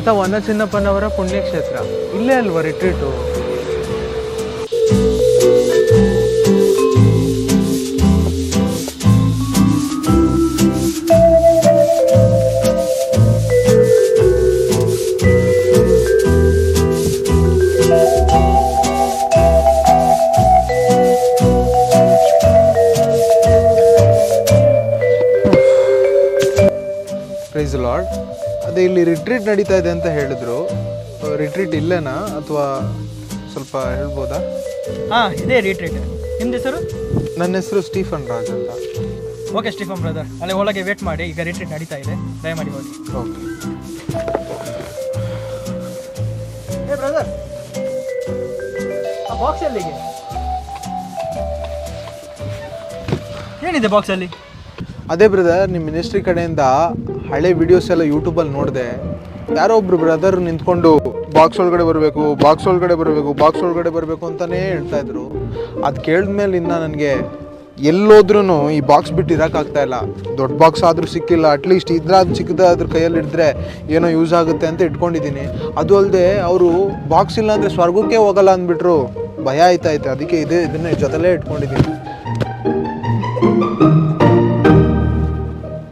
ಸಂತ ವನ ಚಿನ್ನಪ್ಪನವರ ಪುಣ್ಯಕ್ಷೇತ್ರ. ಇಲ್ಲೇ ಅಲ್ವಾ ರಿಟ್ರೀಟು ಪ್ರೈಸ್ ಲಾರ್ಡ್ ಅದೇ ಇಲ್ಲಿ ರಿಟ್ರೀಟ್ ನಡೀತಾ ಇದೆ ಅಂತ ಹೇಳಿದ್ರು. ರಿಟ್ರೀಟ್ ಇಲ್ಲೇನಾ? ಅಥವಾ ಸ್ವಲ್ಪ ಹೇಳ್ಬೋದಾ? ಹಾಂ ಇದೇ ರಿಟ್ರೀಟ್ ನಿಮ್ದು ಹೆಸರು? ನನ್ನ ಹೆಸರು ಸ್ಟೀಫನ್ ರಾಜ್ ಅಂತ. ಓಕೆ ಸ್ಟೀಫನ್ ಬ್ರದರ್ ಅಲ್ಲಿ ಒಳಗೆ ವೇಟ್ ಮಾಡಿ ಈಗ ರಿಟ್ರೀಟ್ ನಡೀತಾ ಇದೆ. ದಯಮಾಡಿ ಹೋಗಿ. ಓಕೆ ಏ ಬ್ರದರ್ ಆ ಬಾಕ್ಸ್ ಎಲ್ಲಿಗೆ? ಏನಿದೆ ಬಾಕ್ಸಲ್ಲಿ ಅದೇ ಬ್ರದರ್ ನಿಮ್ಮ ಮಿನಿಸ್ಟ್ರಿ ಕಡೆಯಿಂದ ಹಳೆ ವಿಡಿಯೋಸ್ ಎಲ್ಲ ಯೂಟ್ಯೂಬಲ್ಲಿ ನೋಡಿದೆ. ಯಾರೋ ಒಬ್ರು ಬ್ರದರ್ ನಿಂತ್ಕೊಂಡು ಬಾಕ್ಸ್ ಒಳಗಡೆ ಬರಬೇಕು ಬಾಕ್ಸ್ ಒಳಗಡೆ ಬರಬೇಕು ಬಾಕ್ಸ್ ಒಳಗಡೆ ಬರಬೇಕು ಅಂತಲೇ ಹೇಳ್ತಾ ಇದ್ರು. ಅದು ಕೇಳಿದ್ಮೇಲೆ ಇನ್ನು ನನಗೆ ಎಲ್ಲೋದ್ರೂ ಈ ಬಾಕ್ಸ್ ಬಿಟ್ಟು ಇರೋಕ್ಕಾಗ್ತಾ ಇಲ್ಲ. ದೊಡ್ಡ ಬಾಕ್ಸ್ ಆದರೂ ಸಿಕ್ಕಿಲ್ಲ ಅಟ್ಲೀಸ್ಟ್ ಇದ್ರಾದ್ರೂ ಸಿಕ್ಕದ ಅದ್ರ ಕೈಯಲ್ಲಿ ಹಿಡಿದ್ರೆ ಏನೋ ಯೂಸ್ ಆಗುತ್ತೆ ಅಂತ ಇಟ್ಕೊಂಡಿದ್ದೀನಿ. ಅದು ಅಲ್ಲದೆ ಅವರು ಬಾಕ್ಸ್ ಇಲ್ಲ ಅಂದರೆ ಸ್ವರ್ಗಕ್ಕೆ ಹೋಗಲ್ಲ ಅಂದ್ಬಿಟ್ರು ಭಯ ಆಯ್ತಾಯ್ತು. ಅದಕ್ಕೆ ಇದೇ ಇದನ್ನೇ ಜೊತೆಲೇ ಇಟ್ಕೊಂಡಿದ್ದೀನಿ.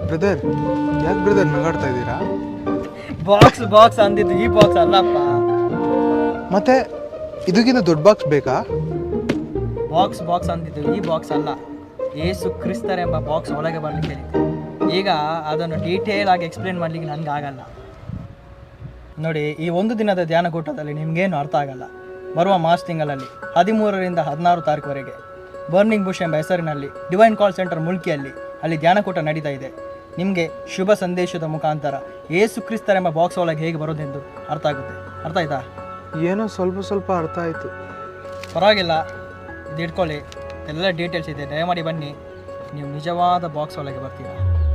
ಬ್ರದರ್ ಯಾಕೆ ಬ್ರದರ್ ನಗಾಡ್ತಾ ಇದ್ದೀರಾ? ಬಾಕ್ಸ್ ಬಾಕ್ಸ್ ಅಂದಿದ್ದು ಈ ಬಾಕ್ಸ್ ಅಲ್ಲಪ್ಪ. ಮತ್ತೆ ಇದಕ್ಕಿಂತ ದೊಡ್ಡ ಬಾಕ್ಸ್ ಬೇಕಾ? ಬಾಕ್ಸ್ ಬಾಕ್ಸ್ ಅಂದಿದ್ದು ಈ ಬಾಕ್ಸ್ ಅಲ್ಲ. ಏಸು ಕ್ರಿಸ್ತರ್ ಎಂಬ ಬಾಕ್ಸ್ ಒಳಗೆ ಬರ್ಲಿಕ್ಕೆ ಹೇಳಿದ್ದು. ಈಗ ಅದನ್ನು ಡೀಟೇಲ್ ಆಗಿ ಎಕ್ಸ್ಪ್ಲೇನ್ ಮಾಡ್ಲಿಕ್ಕೆ ನನಗೆ ಆಗಲ್ಲ. ನೋಡಿ ಈ ಒಂದು ದಿನದ ಧ್ಯಾನ ಕೂಟದಲ್ಲಿ ನಿಮಗೇನು ಅರ್ಥ ಆಗಲ್ಲ. ಬರುವ ಮಾರ್ಚ್ ತಿಂಗಳಲ್ಲಿ ಹದಿಮೂರರಿಂದ ಹದಿನಾರು ತಾರೀಕುವರೆಗೆ ಬರ್ನಿಂಗ್ ಬುಷ್ ಎಂಬ ಹೆಸರಿನಲ್ಲಿ ಡಿವೈನ್ ಕಾಲ್ ಸೆಂಟರ್ ಮುಲ್ಕಿಯಲ್ಲಿ ಅಲ್ಲಿ ಧ್ಯಾನಕೂಟ ನಡೀತಾ ಇದೆ. ನಿಮಗೆ ಶುಭ ಸಂದೇಶದ ಮುಖಾಂತರ ಏಸು ಕ್ರಿಸ್ತರೆಂಬ ಬಾಕ್ಸ್ ಒಳಗೆ ಹೇಗೆ ಬರೋದೆಂದು ಅರ್ಥ ಆಗುತ್ತೆ. ಅರ್ಥ ಆಯ್ತಾ? ಏನೋ ಸ್ವಲ್ಪ ಸ್ವಲ್ಪ ಅರ್ಥ ಆಯಿತು. ಪರವಾಗಿಲ್ಲ. ಇದು ಇಟ್ಕೊಳ್ಳಿ ಎಲ್ಲ ಡೀಟೇಲ್ಸ್ ಇದೆ. ದಯಮಾಡಿ ಬನ್ನಿ. ನೀವು ನಿಜವಾದ ಬಾಕ್ಸ್ ಒಳಗೆ ಬರ್ತೀರಾ.